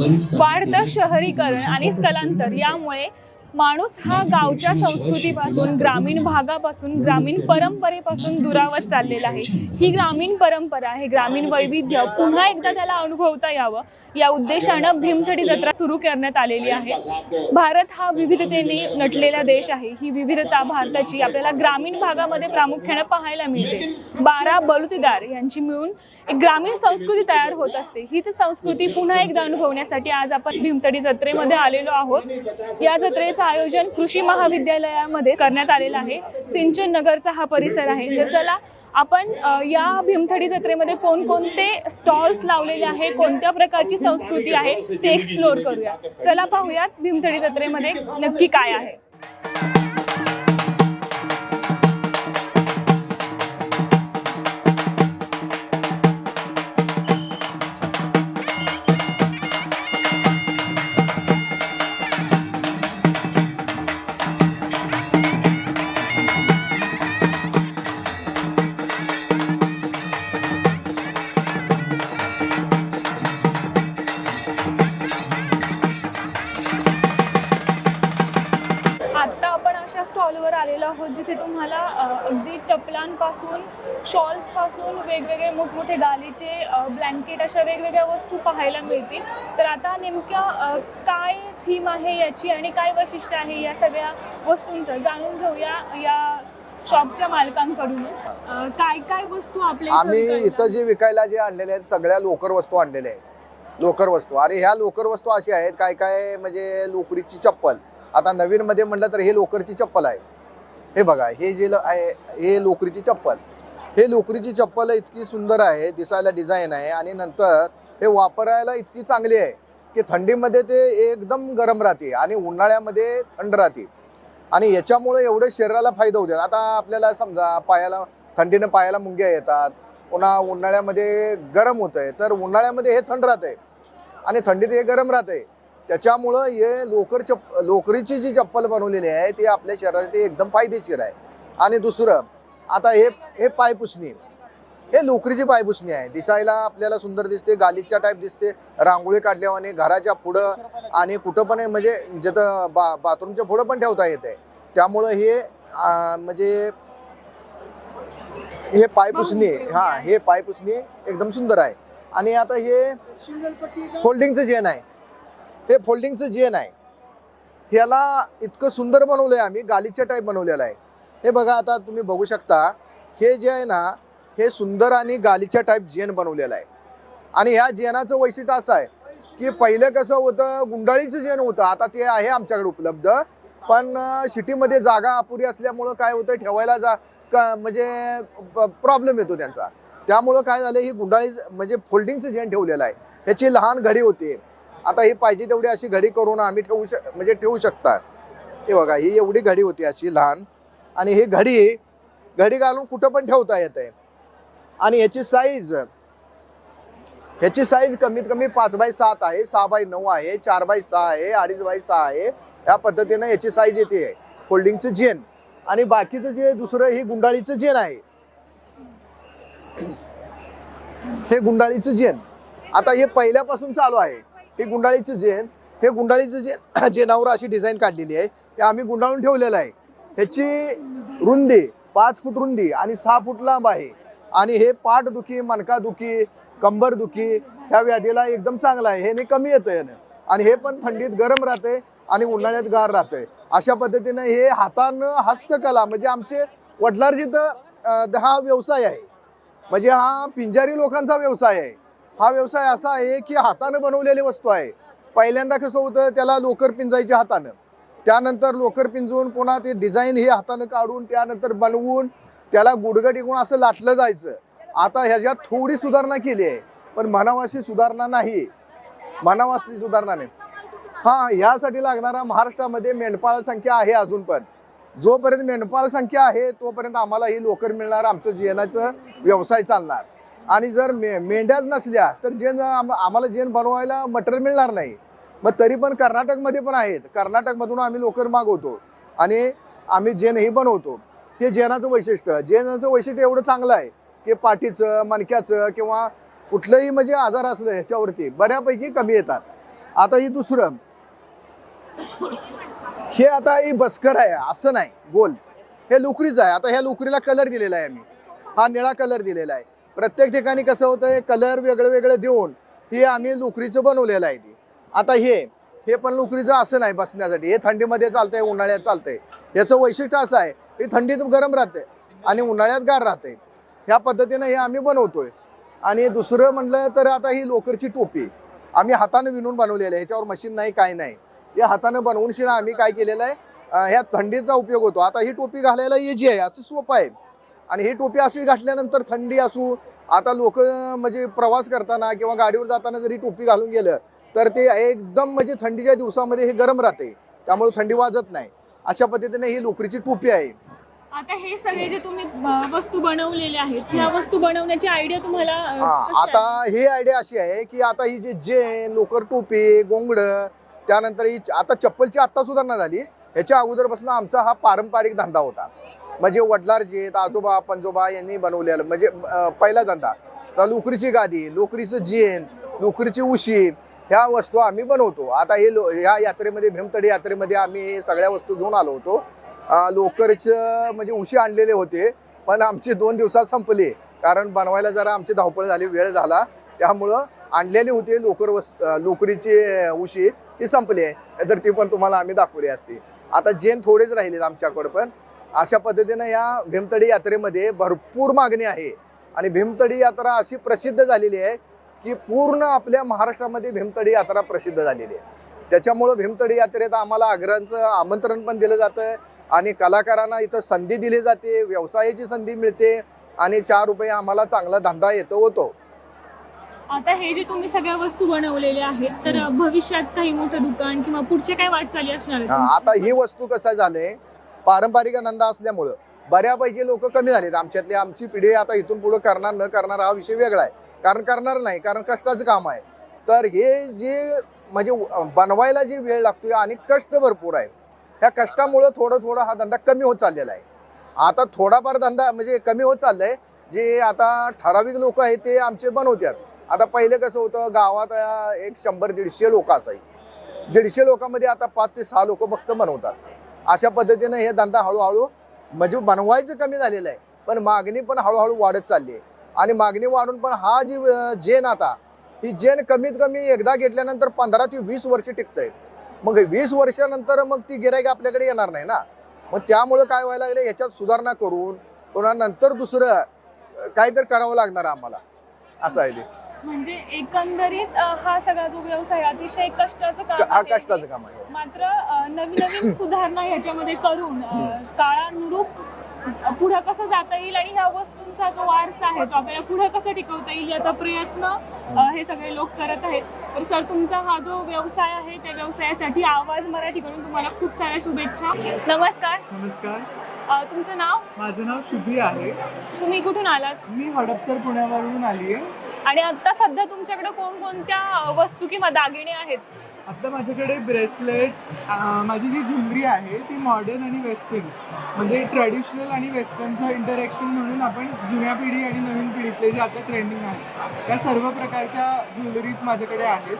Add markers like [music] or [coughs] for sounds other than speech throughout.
वाढतं शहरीकरण आणि स्थलांतर यामुळे माणूस हा गावच्या संस्कृतीपासून ग्रामीण भागापासून ग्रामीण परंपरेपासून दुरावत चाललेला आहे. ही ग्रामीण परंपरा हे ग्रामीण वैविध्य. पुन्हा एकदा त्याला अनुभवता यावं. या उद्देशानं भीमथडी जत्रा सुरू करण्यात आलेली आहे. भारत हा विविधतेने नटलेला देश आहे. ही विविधता भारताची आपल्याला ग्रामीण भागामध्ये प्रामुख्याने पाहायला मिळते. बारा बलुतेदार यांची मिळून एक ग्रामीण संस्कृती तयार होत असते. हीच संस्कृती पुन्हा एकदा अनुभवण्यासाठी आज आपण भीमथडी जत्रेमध्ये आलेलो आहोत. या जत्रेचं आयोजन कृषी महाविद्यालयामध्ये करण्यात आलेलं आहे. सिंचन नगरचा हा परिसर आहे. तर चला आपण या भीमथडी जत्रेमध्ये कोणकोणते स्टॉल्स लावलेले आहे कोणत्या प्रकारची संस्कृती आहे ते एक्सप्लोर करूया. चला पाहूयात भीमथडी जत्रेमध्ये नक्की काय आहे. स्टॉलवर आलेलो आहोत जिथे तुम्हाला अगदी चपलांपासून शॉल्सपासून वेगवेगळे मोठमोठे गालीचे ब्लँकेट अशा वेगवेगळ्या वस्तू पाहायला मिळतील. तर आता नेमक्या काय थीम आहे याची आणि काय वैशिष्ट्य आहे या सगळ्या वस्तूंचं जाणून घेऊया या शॉपच्या मालकांकडूनच. काय काय वस्तू आपल्या इथं आम्ही? इथं जे विकायला जे आणलेले आहेत सगळ्या लोकर वस्तू आणलेल्या आहेत. लोकर वस्तू. आणि ह्या लोकर वस्तू अशा आहेत काय काय म्हणजे लोकरीची चप्पल. आता नवीनमध्ये म्हटलं तर हे लोकरची चप्पल आहे. हे बघा हे जे ल- आहे हे लोकरीची चप्पल. हे लोकरीची चप्पल इतकी सुंदर आहे दिसायला डिझाईन आहे आणि नंतर हे वापरायला इतकी चांगली आहे की थंडीमध्ये ते एकदम गरम राहते आणि उन्हाळ्यामध्ये थंड राहते. आणि याच्यामुळे एवढे शरीराला फायदा होते. आता आपल्याला समजा पायाला थंडीनं पायाला मुंग्या येतात पुन्हा उन्हाळ्यामध्ये गरम होत आहे तर उन्हाळ्यामध्ये हे थंड राहतंय आणि थंडीत हे गरम राहतंय. त्याच्यामुळं हे लोकर चप लोकरीची जी चप्पल बनवलेली आहे ती आपल्या शरीरासाठी एकदम फायदेशीर आहे. आणि दुसरं आता हे हे पायपुसणी. हे लोकरीची पायपुसणी आहे. दिसायला आपल्याला सुंदर दिसते गालीच्या टाईप दिसते. रांगोळी काढल्यावाने घराच्या पुढं आणि कुठं पण म्हणजे जिथं बा बाथरूमच्या पुढं पण ठेवता येते. त्यामुळं हे म्हणजे हे पायपुसणी हा हे पायपुसणी एकदम सुंदर आहे. आणि आता हे फोल्डिंगचं जेन आहे हे फोल्डिंगचं जेन आहे ह्याला इतकं सुंदर बनवलं आहे आम्ही गालीच्या टाईप बनवलेलं आहे. हे बघा आता तुम्ही बघू शकता हे जे आहे ना हे सुंदर आणि गालीच्या टाईप जेन बनवलेलं आहे. आणि ह्या जेनाचं वैशिष्ट्य असं आहे की पहिलं कसं होतं गुंडाळीचं जेन होतं आता ते आहे आमच्याकडे उपलब्ध. पण सिटीमध्ये जागा अपुरी असल्यामुळं काय होतं ठेवायला जा का म्हणजे प्रॉब्लेम येतो त्यांचा. त्यामुळं काय झालं ही गुंडाळी म्हणजे फोल्डिंगचं जेन ठेवलेलं आहे. ह्याची लहान घडी होती. आता ही पाहिजे तेवढी अशी घडी करून आम्ही ठेवू शक म्हणजे ठेवू शकता. हे बघा ही एवढी घडी होती अशी लहान. आणि ही घडी घडी घालून कुठं पण ठेवता येत आहे आणि याची साईज ह्याची साईज कमीत कमी पाच बाय सात आहे सहा बाय नऊ आहे चार बाय सहा आहे अडीच बाय सहा आहे. या पद्धतीनं याची साईज येते. आहे फोल्डिंगचं जेन आणि बाकीचं जे दुसरं हे गुंडाळीचं जेन आहे. हे गुंडाळीचं जेन आता हे पहिल्यापासून चालू आहे. हे गुंडाळीचं जेन हे गुंडाळीचं जे जेनावर [clears throat] अशी डिझाईन काढलेली आहे ते आम्ही गुंडाळून ठेवलेलं आहे. ह्याची रुंदी पाच फूट रुंदी आणि सहा फूट लांब आहे. आणि हे पाठदुखी मणकादुखी कंबरदुखी ह्या व्याधीला एकदम चांगलं आहे. हे कमी येतं यानं. आणि हे पण थंडीत गरम राहते आणि उन्हाळ्यात गार राहते अशा पद्धतीनं हे हातानं हस्तकला म्हणजे आमचे वडलार जिथं हा व्यवसाय आहे. म्हणजे हा पिंजारी लोकांचा व्यवसाय आहे. हा व्यवसाय असा आहे की हातानं बनवलेली वस्तू आहे. पहिल्यांदा कसं होतं त्याला लोकर पिंजायची हातानं. त्यानंतर लोकर पिंजून पुन्हा ते डिझाईन हे हातानं काढून त्यानंतर बनवून त्याला गुडघं टिकून असं लाटलं जायचं. आता ह्याच्यात थोडी सुधारणा केली आहे पण मनावाशी सुधारणा नाही. मनावाशी सुधारणा नाही. हा यासाठी लागणारा महाराष्ट्रामध्ये मेंढपाळ संख्या आहे अजून पण. जोपर्यंत मेंढपाळ संख्या आहे तोपर्यंत आम्हाला ही लोकर मिळणार आमचं जेनाचं व्यवसाय चालणार. आणि जर मे मेंढ्याच नसल्या तर जेन आम- आम्हाला जेन बनवायला मटेरियल मिळणार नाही. मग तरी पण कर्नाटकमध्ये पण आहेत. कर्नाटकमधून आम्ही लोकर मागवतो आणि आम्ही जेनही बनवतो. हे जेनाचं वैशिष्ट्य. जेनाचं वैशिष्ट्य एवढं चांगलं आहे की पाठीचं मणक्याचं किंवा कुठलंही म्हणजे आजार असलं ह्याच्यावरती बऱ्यापैकी कमी येतात. आता ही दुसरं. हे आता ही बस्कर आहे. असं नाही. गोल. हे लोकरीचं आहे. आता ह्या लोकरीला कलर दिलेला आहे आम्ही. हा निळा कलर दिलेला आहे. प्रत्येक ठिकाणी कसं होतं कलर वेगळं वेगळं देऊन हे आम्ही लोकरीचं बनवलेलं आहे ते. आता हे हे पण लोकरीचं असं नाही बसण्यासाठी. हे थंडीमध्ये चालतंय उन्हाळ्यात चालतंय. याचं वैशिष्ट्य असं आहे हे थंडीत गरम राहते आणि उन्हाळ्यात गार राहते ह्या पद्धतीनं हे आम्ही बनवतोय. आणि दुसरं म्हटलं तर आता ही लोकरची टोपी. आम्ही हातानं विणून बनवलेलं आहे. ह्याच्यावर मशीन नाही काय नाही. हे हातानं बनवून शिना आम्ही काय केलेलं आहे ह्या थंडीचा उपयोग होतो. आता ही टोपी घालायला इजी आहे असं सोपं आहे. आणि ही टोपी अशी घातल्यानंतर थंडी असू आता लोक म्हणजे प्रवास करताना किंवा गाडीवर जाताना जरी टोपी घालून गेलं तर ते एकदम म्हणजे थंडीच्या दिवसामध्ये हे गरम राहते. त्यामुळे थंडी वाजत नाही. अशा पद्धतीने ही लोकरीची टोपी आहे. आता हे सगळे जे तुम्ही वस्तू बनवलेल्या आहेत ह्या वस्तू बनवण्याची आयडिया तुम्हाला हा आता? ही आयडिया अशी आहे की आता ही जे जेन लोकर टोपी गोंगड त्यानंतर ही आता चप्पलची आत्ता सुधारणा झाली. ह्याच्या अगोदरपासून आमचा हा पारंपरिक धंदा होता. म्हणजे वडलार आहेत आजोबा पंजोबा यांनी बनवलेलं म्हणजे पहिला धंदा. तर लोकरीची गादी लोकरीचं जेन लोकरीची उशी ह्या वस्तू आम्ही बनवतो. आता हे लो ह्या यात्रेमध्ये भीमतडी यात्रेमध्ये आम्ही हे सगळ्या वस्तू घेऊन आलो होतो. लोकरचं म्हणजे उशी आणलेले होते पण आमचे दोन दिवसात संपले. कारण बनवायला जरा आमची धावपळ झाली वेळ झाला. त्यामुळं आणलेली होती लोकर वस् लोकरीची उशी ती संपली. आहे तर ती पण तुम्हाला आम्ही दाखवली असती. आता जेन थोडेच राहिलेत आमच्याकडं पण. अशा पद्धतीनं या भीमतडी यात्रेमध्ये भरपूर मागणी आहे. आणि भीमतडी यात्रा अशी प्रसिद्ध झालेली आहे की पूर्ण आपल्या महाराष्ट्रामध्ये भीमतडी यात्रा प्रसिद्ध झालेली आहे. त्याच्यामुळं भीमतडी यात्रेत आम्हाला आग्रहांचं आमंत्रण पण दिलं जातं आणि कलाकारांना इथं संधी दिली जाते व्यवसायाची संधी मिळते आणि चार रुपये आम्हाला चांगला धंदा येतो होतो. आता हे जे तुम्ही सगळ्या वस्तू बनवलेल्या आहेत तर भविष्यात काही मोठं दुकान किंवा पुढचे काही वाटचाली असणार आता ही वस्तू कसं झालंय पारंपरिक धंदा असल्यामुळं बऱ्यापैकी लोक कमी झालेत. आमच्यातली आमची पिढी आता इथून पुढे करणार न करणार हा विषय वेगळा आहे. कारण करणार नाही कारण कष्टाचं काम आहे. तर हे जे म्हणजे बनवायला जी वेळ लागतोय आणि कष्ट भरपूर आहे ह्या कष्टामुळं थोडं थोडं हा धंदा कमी होत चाललेला आहे. आता थोडाफार धंदा म्हणजे कमी होत चाललाय. जे आता ठराविक लोक आहेत ते आमचे बनवतात आता पहिले कसं होतं गावात एक शंभर दीडशे लोक असायचे. दीडशे लोकांमध्ये आता पाच ते सहा लोक फक्त बनवतात. अशा पद्धतीनं हे धंदा हळूहळू म्हणजे बनवायचं कमी झालेलं आहे. पण मागणी पण हळूहळू वाढत चालली आहे. आणि मागणी वाढून पण हा जी जेन आता ही जेन कमीत कमी एकदा घेतल्यानंतर पंधरा ते वीस वर्ष टिकतंय. मग वीस वर्षानंतर मग ती गिरायक आपल्याकडे येणार नाही ना? मग त्यामुळं काय व्हायला लागलं याच्यात सुधारणा करून पुन्हा नंतर दुसरं काहीतरी करावं लागणार आम्हाला. असं आहे ते. म्हणजे एकंदरीत अ, हा सगळा जो व्यवसाय अतिशय कष्टाचं काम हा आहे. कष्टाचं काम आहे. मात्र अ, नवीन नवीन [coughs] सुधारणा ह्याच्यामध्ये करून अ, काळानुरूप पुढं कसं जाता येईल आणि ह्या वस्तूंचा जो वारसा आहे तो आपल्याला पुढे कसं टिकवता येईल याचा प्रयत्न अ, हे सगळे लोक करत आहेत. तर सर तुमचा हा जो व्यवसाय आहे त्या व्यवसायासाठी आवाज मराठीकडून तुम्हाला खूप साऱ्या शुभेच्छा. नमस्कार. नमस्कार. अ, तुमचं नाव? माझं नाव शुभी आहे. तुम्ही कुठून आलात? मी हडपसर पुण्यावरून आली आहे. आणि आता सध्या तुमच्याकडे कोणकोणत्या वस्तू किंवा दागिने आहेत? आत्ता माझ्याकडे ब्रेसलेट्स माझी जी ज्वेलरी आहे ती मॉडर्न आणि वेस्टर्न म्हणजे ट्रॅडिशनल आणि वेस्टर्नचं इंटरॅक्शन म्हणून आपण जुन्या पिढी आणि नवीन पिढीतले जे आता ट्रेंडिंग आहे त्या सर्व प्रकारच्या ज्वेलरीज माझ्याकडे आहेत.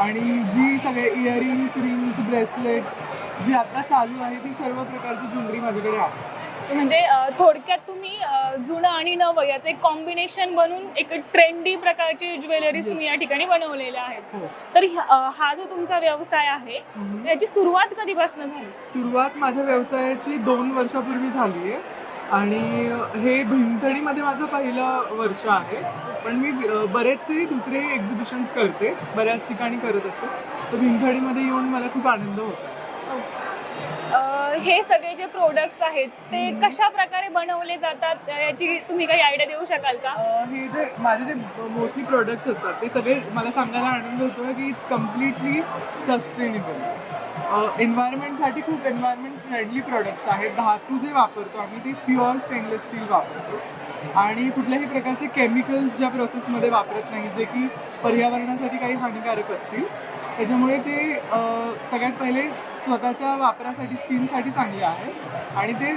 आणि जी सगळे इयरिंग्स रिंग्स ब्रेसलेट्स जी आता चालू आहे ती सर्व प्रकारची ज्वेलरी माझ्याकडे आहे. म्हणजे थोडक्यात तुम्ही जुनं आणि नवं याचं एक कॉम्बिनेशन बनवून एक ट्रेंडी प्रकारची ज्वेलरीज तुम्ही या ठिकाणी बनवलेल्या आहेत. हो. तर हा जो तुमचा व्यवसाय आहे. याची सुरुवात कधीपासून झाली? सुरुवात माझ्या व्यवसायाची दोन वर्षापूर्वी झाली आहे. आणि हे भीमथडीमध्ये माझं पहिलं वर्ष आहे. पण मी बरेचसे दुसरे एक्झिबिशन्स करते. बऱ्याच ठिकाणी करत असते. तर भीमथडीमध्ये येऊन मला खूप आनंद होतो. हे सगळे जे प्रोडक्ट्स आहेत ते कशा प्रकारे बनवले जातात? याची तुम्ही काही आयडिया देऊ शकाल का? हे जे माझे जे मोस्टली प्रोडक्ट्स असतात ते सगळे मला सांगायला आनंद होतो की इट्स कम्प्लिटली सस्टेनेबल एन्व्हायरमेंटसाठी खूप एन्व्हायरमेंट फ्रेंडली प्रोडक्ट्स आहेत. धातू जे वापरतो आम्ही ते प्युअर स्टेनलेस स्टील वापरतो. आणि कुठल्याही प्रकारचे केमिकल्स ज्या प्रोसेसमध्ये वापरत नाही जे की पर्यावरणासाठी काही हानिकारक असतील. त्याच्यामुळे ते सगळ्यात पहिले स्वतःच्या वापरासाठी स्किनसाठी चांगली आहे. आणि ते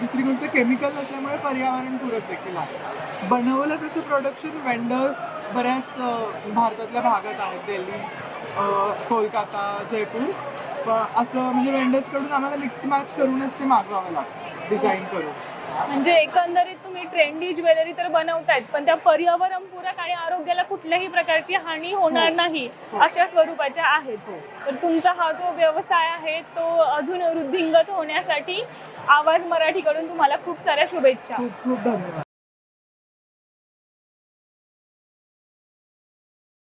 दुसरी गोष्ट केमिकल असल्यामुळे पर्यावरणपूरक देखील आहे. बनवलं तसं प्रोडक्शन वेंडर्स बऱ्याच भारतातल्या भागात आहेत. दिल्ली कोलकाता जयपूर. पण असं म्हणजे वेंडर्सकडून आम्हाला मिक्स मॅच करूनच ते मागवावं लागतं डिझाईन करून. म्हणजे एकंदरीत तुम्ही ट्रेंडी ज्वेलरी तर बनवतायत पण त्या पर्यावरणपूरक आणि आरोग्याला कुठल्याही प्रकारची हानी होणार हो. नाही अशा स्वरूपाच्या आहेत. तर तुमचा हा जो व्यवसाय आहे तो अजून वृद्धिंगत होण्यासाठी आवाज मराठीकडून तुम्हाला खूप साऱ्या शुभेच्छा. खूप खूप धन्यवाद.